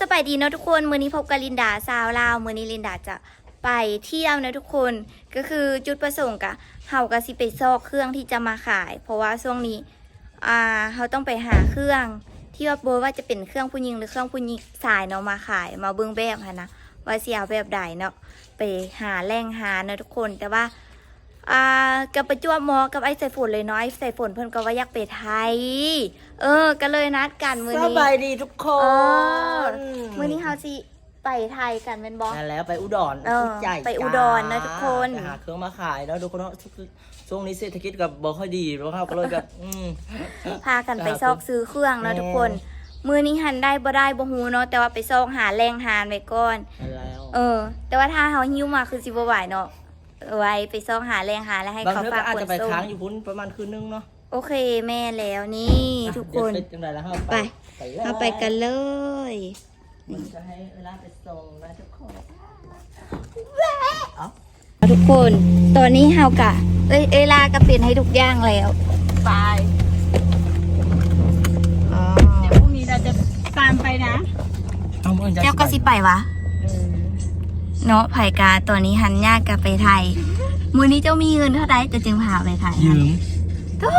สบายดีเนาะทุกคนมือนี้พบกับลินดาสาวลาวมือนี้ลินดาจะไปเที่ยวนะทุกคนก็คือจุดประสงค์กะเฮากะสิไปซอกเครื่องที่จะมาขาย เพราะว่าช่วงนี้อ่าเฮาต้องไปหาเครื่องที่ว่าโบว่าจะเป็นเครื่องผู้หญิงหรือเครื่องผู้หญิงสายเนาะมาขาย มาเบิ่งแบบค่ะนะว่าเสิเอาแบบใดเนาะไปหาแรงหาเนาะทุกคนแต่ว่า อ่ากับประจวบเหมอกับไอ้ใส่ฝนเลยเนาะไอ้ใส่ฝนเพิ่นก็ว่าอยากไปไทย เออ ก็เลยนัดกันมือสนี้บายดีทุกคเออนมื่อนี้เฮาสิไปไทยกันเป็นบอนั่นแล้วไปอุดรเออใหญ่ไปอุดรนะทุกคน ไปหาเครื่องมาขายแล้วทุกคนเนาะช่วงนี้เศรษฐกิจกับบ่ค่อยดีเพราะเขาก็เลยแบบอืม พากันไปซอกซื้อเครื่องเนาะแม่ทุกคน มือนี้หันได้บ่ได้บ่ฮู้เนาะแต่ว่าไปซอกหาแรงหานไว้ก่อน นั่นแล้ว เออ แต่ว่าถ้าเฮาหิ้วมาคือสิบ่ไหวเนาะเอา ไว้ไปซอกหาแรงหาแล้วให้บางเขาเทื่อฝากก็อาจคนจะไปส่งค้างอยู่พุ่นประมาณคืนนึงเนาะโอเคแม่แล้วนี่ทุกคน เดี๋ยวเป็นจังไดแล้วครับไปไป แล้วเอาไปกันเลย มันจะให้เวลาไปส่งนะทุกคน ทุกคนตอนนี้เฮากะ เอ้ยเอ้ยลากระเป็นให้ทุกอย่างแล้ว ไปอ๋อเดี๋ยวพรุ่งนี้เราจะตามไปนะ เอาเมื่อเจ้าก็สิไปวะ เนาะไผ่กาตอนนี้หันยากกลับไปไทยมือนี้เจ้ามีเงินเท่าไหร่จะจึงพาไปไทยยืมโอ้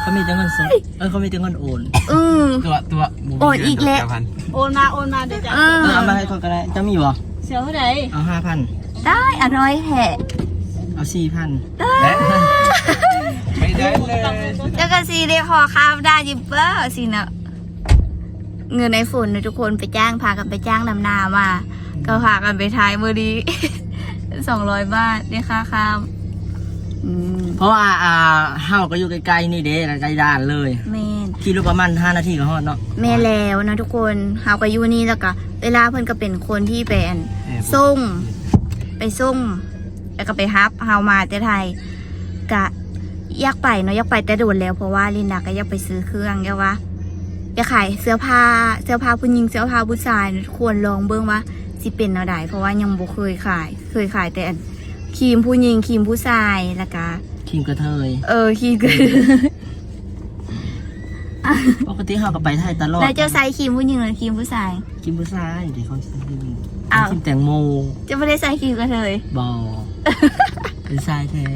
เขามีแต่เงินสดเออเขามีแต่เงินโอนอือตัวตัวหมูโอนอีกแล้วเก้าพันโอนมาโอนมาเดี๋ยวจะเออเออเอามาให้คนก็ได้จะมีบ่เสียวเท่าไหร่เอาห้าพันได้อะน้อยแท้เอาสี่พันไม่ได้เลยเจ้าก็สีได้ขอข้ามได้ยิบเปอร์สิเนาะเงินในฝนนะทุกคนไปจ้างพากันไปจ้างนำนามา ก็พากันไปไทยมือนี้สองร้อยบาทได้ค่าข้ามอืมเพราะว่าอ่าเฮาก็อยู่ใกล้ๆนี่เด้ใกล้ด่านเลยแม่นขี่รถประมาณ5นาทีก็ฮอดเนาะแม่แล้วนะทุกคนเฮาก็อยู่นี่แล้วก็เวลาเพิ่นก็เป็นคนที่ไปอันส่งไปส่งแล้วก็ไปฮับเฮามาแต่ไทยกะอยากไปเนาะอยากไปแต่โดนแล้วเพราะว่าลินดาก็อยากไปซื้อเครื่องอยากว่าอยากขายเสื้อผ้าเสื้อผ้าผู้หญิงเสื้อผ้าผู้ชายนะทุกคนลองเบิ่งว่า สิเป็นแนวใดเพราะว่ายังบ่เคยขาย เคยขายแต่อันครีมผู้หญิงครีมผู้ชายแล้วก็คิมกระเทย เออครีมก็ปกติเฮาก็ไปไทยตลอดแล้วเจ้าใส่ครีมผู้หญิงหรือครีมผู้ชายคิมผู้ชายเดี๋ยวเขาคิมอ้าวคิมแตงโมเจะไม่ได้ใส่ครีมกระเทยบอเป็นชายแท้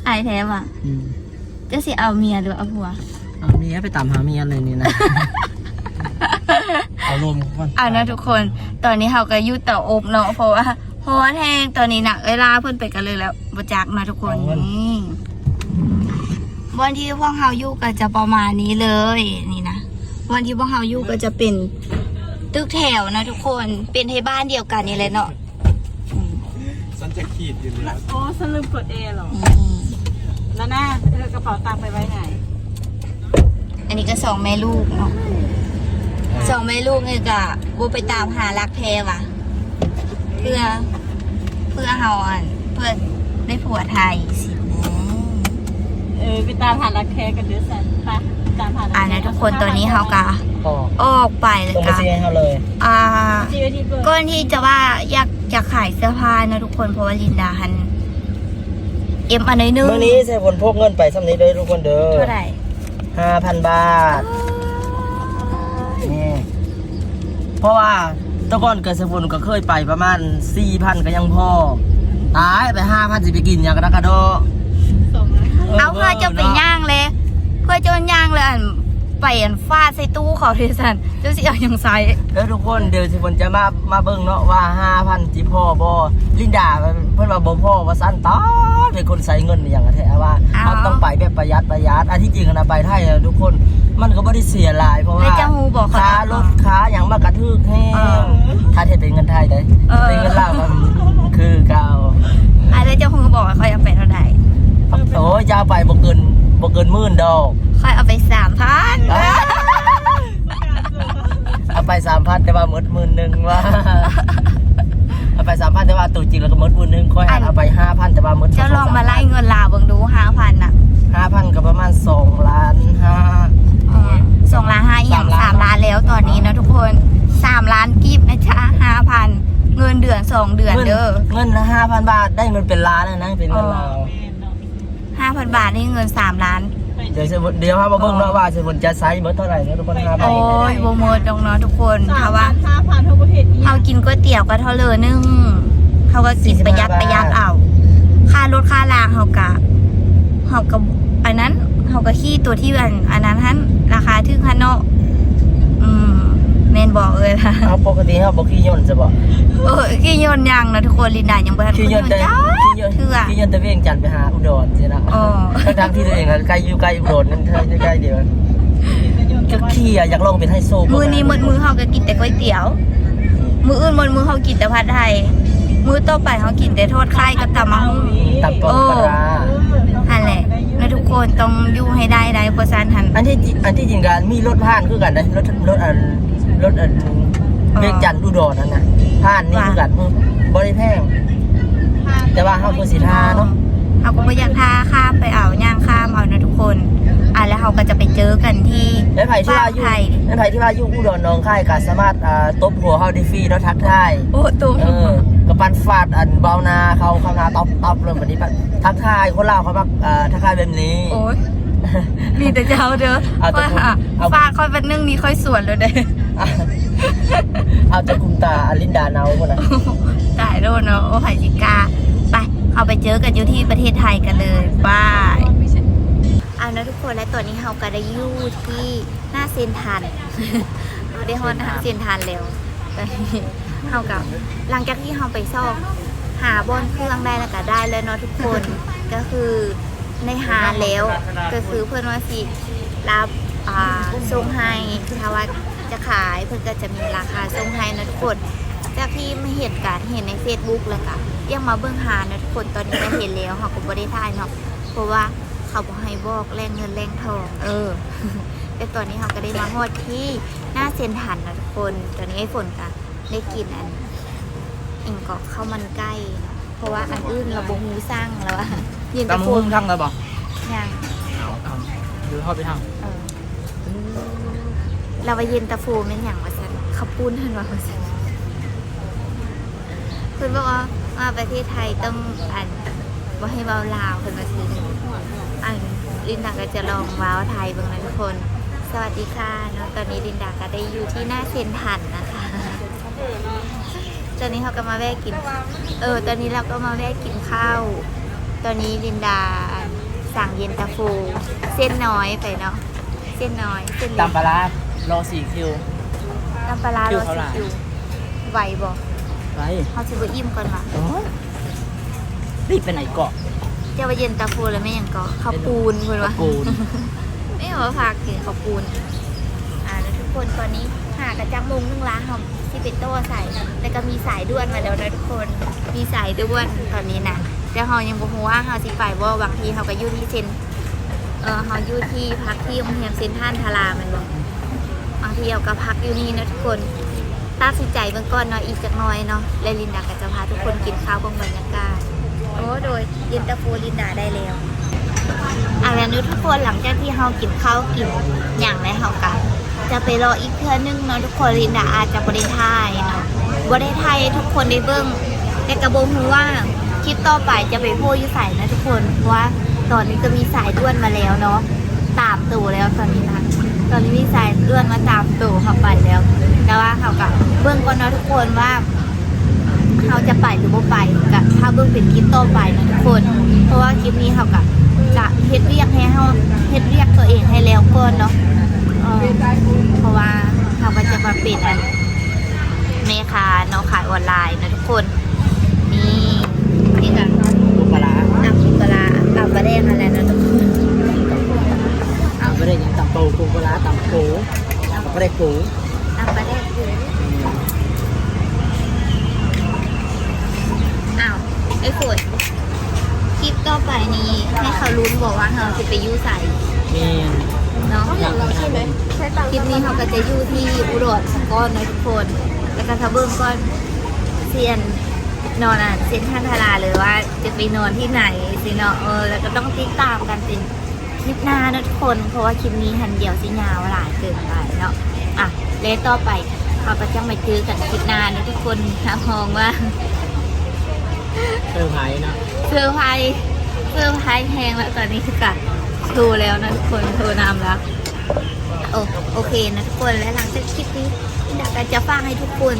ใส่แท้ว่ะอืมเจะสิเอาเมียหรือเอาผัว เอาเมียไปตามหาเมียเลยนี่นะ เอารวมก่อนเอานะทุกคน ตอนนี้เขาก็อยุดเต่าอบเนาะเพราะว่าเพราะว่าแห้งตอนนี้นะเวลาเพิ่นไปกันเลยแล้วบจักนะทุกคนนี่วันที่พวกเขาอยู่ก็จะประมาณนี้เลยนี่นะวันที่พวกเขาอยู่ก็จะเป็นตึกแถวนะทุกคนเป็นให้บ้านเดียวกันนี่แหละเนาะฉันจะขีดอยู่แล้วโอ้ฉันลืมกดเอหรอนี่แล้วหน้าเธอกระเป๋าตังค์ไปไว้ไหน อันนี้ก็สองแม่ลูกเนาะ สองแม่ลูกเนี่ยก็บูไปตามหารักแท้ว่ะ เพื่อเพื่อเฮาอันเพื่อได้ผัวไทยสินะเออไปตามหารักแท้กันเดือสันไปตามหารักอ่าแท้นะทุกคนตอนนี้เฮากะพอออกไปเลยตรงไปกะซีให้เฮาเลย อ่าจีไอทีเปิดก้อนที่จะว่าอยากจะขายเสื้อผ้านะทุกคนเพราะว่าลินดาหันเอ็มอันไหนนึงเมื่อนี้ใส่ผลพกเงินไปสำนี้เด้อทุกคนเด้อเท่าไหร่ห้าพันบาทนี่ เพราะว่าแตะก่อนเกิดสมุนก็เคยไปประมาณสี่พันก็ยังพอ ตายไปห้าพันสิไปกินอย่างกระดกกระโดดส่งนะเอาเพื่อจะไปย่างเลย เพื่อจะย่างเลยอันไปอันฟาดใส่ตู้เขาทีสันเจ้าสิเอาอย่างไซแล้วทุกคนเดี๋ยวสิฝนจะมามาเบิ่งเนาะว่าห้าพันที่พ่อบ่ลินดาเพิ่นว่าบ่พ่อว่าสั้นตายเป็นคนใส่เงินอย่างกระแท้ว่าเขาต้องไปแบบประหยัดประหยัดอันที่จริงอะนะไปไทยอะทุกคน มันก็บ่ได้เสียหลายเพราะแล้วว่าเจ้าฮูบอกเขาค้ารถค้าอย่างมากระทึกแห้เออ งถ้าเทเป็นเงินไทยได้เออเป็นเงินลาวมันคือเก่าอะแล้วเจ้าฮูบอกว่าเขาอยากไปเท่าไหร่โอ้ยจะเอาไปบ่เกินบ่เกินหมื่นดอก ค่อยเอาไปสามพันเอาไปสามพันแต่ว่าหมดหมื่นหนึ่งว่าเอาไปสามพันแต่ว่าตัวจริงแล้วก็หมดหมื่นหนึ่งค่อยหันเอาไปห้าพันแต่ว่าหมดเจ้าลองมาไล่เงินลาวเบิ่งดูห้าพันอะห้าพันก็ประมาณสองล้านห้า สองล้านห้าอย่างสาสามมล้านล้านแล้วตอนนี้นะทุกคนสามล้านกีบนะจ๊ะห้าพันเงินเดือนสองเดือนเด้อเงินห้าพันบาทได้เงินเป็นล้านเลยนะเป็นเงินลาวแม่เนาะห้าพันบาทนี่เงินสามล้านเดี๋ยวเสมุดเดี๋ยวพามาเบิ่งเนาะว่าเสมุดจะไซส์เบิดเท่าไหร่เนาะทุกคนห้าพันโอ้ยโบเมิดดองเนาะทุกคนสาถ้ามพัว่านห้าพักินก๋วยเตี๋ยวก็เท่าเลยนึงเขาก็กินประหยัดประหยัดเอาค่ารถค่าลางเขากะเขากะอันนั้นเขากะขี้ตัวที่อันอันนั้นท่าน ราคาทึ่งพันเนาะอืมเมนบอกเลยล่ะเอาปกติเฮาบ่ขี้ย่นจะบ่เออขี้โยนยังนะทุกคนลินดายังบ่ทันขี้ย่นแต่จ้าขี้ย่นเถื่อขี้ย่นแต่เวียงจันทน์ไปหาอุดรสินะอ๋อทั้งๆที่ตัวเองอะใกล้อยู่ใกล้อุดรนั่นเธอใกล้ๆเดียวก็ขี้อะอยากลองเป็นไฮโซมือนี้มือมือเขาก็กินแต่ก๋วยเตี๋ยว มืออื่นมือมือเขากินแต่ผัดไทย มือต่อไปเขากินแต่ทอดไข่กับตำมะฮุ่งตับปลา ทุกคนต้องอยู่ให้ได้ได้เพราะฉะนั้นอันที่จริงอันที่จริงการมีรถผ่านคือกันนะรถรถอันรถอันเวียงจันทน์อุดรนั่นนะผ่านนี่คือกันบ่ได้แพงแต่ว่าเฮาบ่สิทาเนาะ เขาก็ไม่อยากท่าข้ามไปเอาย่างข้ามเอานะทุกคนอะแล้วเขาก็จะไปเจอกันที่แล้วไผที่ว่าอยู่บ้นไทยแล้วไผที่ว่าอยู่อุดรหนองคายก็สามารถอ่าตบหัวเฮาได้ฟรีเนาะทักทายโอ้ตุ้มเออกับปันฟาดอันเบานาเขาเข้านาตอบตอบเริ่มแบบนี้ปะทักทายคนลาวเขามักอ่าทักทายแบบนี้โอ้ยมีแต่เจ้าเด้อเอาแต่ว่าคุณเอาฟ้าค่อยเป็นนึ่งนี้ค่อยสวนเลยเด้ออะเอาจากคุณตาอลินดาเนาคนน่ะตายแล้วเนาะโอ้ไผ่จิกาไป เอาไปเจอกันอยู่ที่ประเทศไทยกันเลยบายเอานะทุกคนและตัวนี้เราก็ได้อยู่ที่หน้าเซนทันเราได้ฮอนหน้าเซนทันแล้วตอนนี้เรากับหลังจากที่เราไปซองหาบนเครื่องได้แล้วก็ได้แล้วเนาะทุกคนก็คือในหาแล้วก็คือเพื่อนว่าสิรับอ่าส่งให้ถ้าว่าจะขายเพื่อนก็จะมีราคาส่งให้นะทุกคนจากที่ไม่เห็นการเห็นใน Facebook แล้วก็ ยังมาเบื้องหานะทุกคนตอนนี้ได้เห็นแล้วเขาก็บ่ได้ถ่ายเนาะเพราะว่าเขาบอกให้บอกแรงเงินแรงทอง เออแต่ตอนนี้เขาก็ได้มาฮอดที่หน้าเซนทันนะทุกคนตอนนี้ไอ้ฝนก็ได้กินอันอิงก็ข้าวมันไก่เนาะเพราะว่าอันอื่นเราบ่ฮู้สร้างแล้วอะยินตะตำโฟหุ้งทั้งเลยบ่ยังเอาเอาดูเข้าไปทางเออเราไปเย็นตะโฟแม่นหยังว่าซั่นข้าวปุ้นเพิ่นว่าว่าซั่นเพื่อนบอกว่า มาประเทศไทยต้องอันว่าให้เว้าลาวเพื่อนมาซื้ออันลินดาก็จะลองเว้าไทยเบ้างนะทุกคน สวัสดีค่ะเนาะตอนนี้ลินดาก็ได้อยู่ที่หน้าเซ็นทรันนะคะ ตอนนี้เขาก็มาแวะกิน เออ ตอนนี้เราก็มาแวะกินข้าว ตอนนี้ลินดาสั่งเย็นตาโฟเส้นน้อยไปเนาะ เส้นน้อย เส้นเล็กตำปลาร้ารอสี่คิวน้ำปลาร้าคิโรวสเท่าไหร่คิวไหวบ่ ไปเขาจะไปอิ่มก่อนวะโอ้ยรีบไปไหนเกาะเจ้าว่าเย็นตาโฟแล้วไม่หยังก็ข้าวปูนคุณวะข้าวปูนไม่เอาว่าพากินข้าวปูนอ่าแล้วทุกคนตอนนี้หากระจังมงนึ่งล้างเขาที่เป็นโต้ใส่แต่ก็มีสายด่วนมาแล้วนะทุกคนมีสายด่วนตอนนี้นะแต่เขายังบอกว่าเขาสิไปว่าบางทีเขาก็อยู่ที่เซนเออเขาอยู่ที่พักที่โรงแรมเซนทรันทารามันบอกบางทีเขาก็พักอยู่นี่นะทุกคน ตัดสินใจเบื้องก่อนเนาะอีกจักหน้อยเนาะและลินดาก็จะพาทุกคนกินข้าวเบนบรรยากาศโอ้โดยเย็นตาโฟลินดาได้แล้วอะแล้วนี้ทุกคนหลังจากที่เฮากินข้าวกินอย่างไรเฮากันจะไปรออีกเพื่อนึงเนาะทุกคนลินดาอาจจะบริทายเนาะบริทายให้ทุกคนได้เบิ่งแต่กระบงหูว่าคลิปต่อไปจะไปโพสต์อยู่ใส่นะทุกคนเพราะว่าตอนนี้ก็มีสายด่วนมาแล้วเนาะตามตู่แล้วตอนนี้นะตอนนี้มีสายด่วนมาตามตู่เข้าไปแล้ว แต่ว่าเขากับ เบื้องก่อนเนาะทุกคนว่าเขาจะไปหรือบ่ไปกับถ้าเบื้องเป็นคลิปต่อไปนะทุกคน เพราะว่าคลิปนี้เขากับจะเฮ็ดเรียกให้เขาเฮ็ดเรียกตัวเองให้แล้วก่อนเนาะเพราะว่าเขาจะมาเป็นอันเมคาเนาะขายออนไลน์นะทุกคนนี่กับ ลูกปลาร้า ตำปูปลาร้าตำปลาแดงอะไรนะทุกคน ตำไม่ได้ยังตำปูปูปลาร้าตำปูตำไม่ได้ปู ตำปลาแดงคืออ้าวไอ้ฝนคลิปต่อไปนี้ให้เขาลุ้นบอกว่าเขา จะไปยู่ใส่มีเนาะใช่ไหมคลิปนี้เขาก็จะอยู่ที่อุดรสก้อนนะทุกคน แล้วก็ถ้าเบิ้งก้อนเซียนนอนอะเซียนท่านทาราเลยว่าจะไปนอนที่ไหนสิเนาะเออแล้วก็ต้องติดตามกันเป็นคลิปหน้านะทุกคน เพราะว่าคลิปนี้หันเดียวสิยาวหลายเกินไปเนาะอะเลวต่อไปเขาก็จะมาเจอกันคลิปหน้านะทุกคนนะมองว่าเซอร์ไพรส์นะเซอร์ไพรส์เซอร์ไพรส์แพงแล้วตอนนี้คือกั ดโทรแล้วนะทุกคนโทรนำแล้วโอโอเคนะทุกคนและหลังจากคลิปนี้อินดาก็จะฟังให้ทุกคน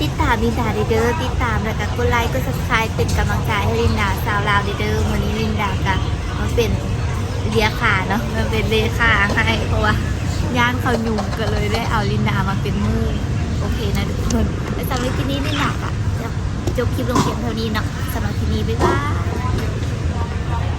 ติดตามลินดาเด้อติดตามแล้วก็กดไลค์กด subscribe เป็นกำลังใจให้ลินดาสาวลาวเด้อวันนี้ลินดาก็มาเป็นเลียขาเนาะมาเป็นเลขาให้เพราะว่าย่านเขายุ่งก็เลยได้เอาลินดามาเป็นมือโอเคนะทุกคนและสำหรับที่นี้ลินดาก็จะจบคลิปลงเพียงเท่านี้เนาะสำหรับที่นี้บ๊ายบาย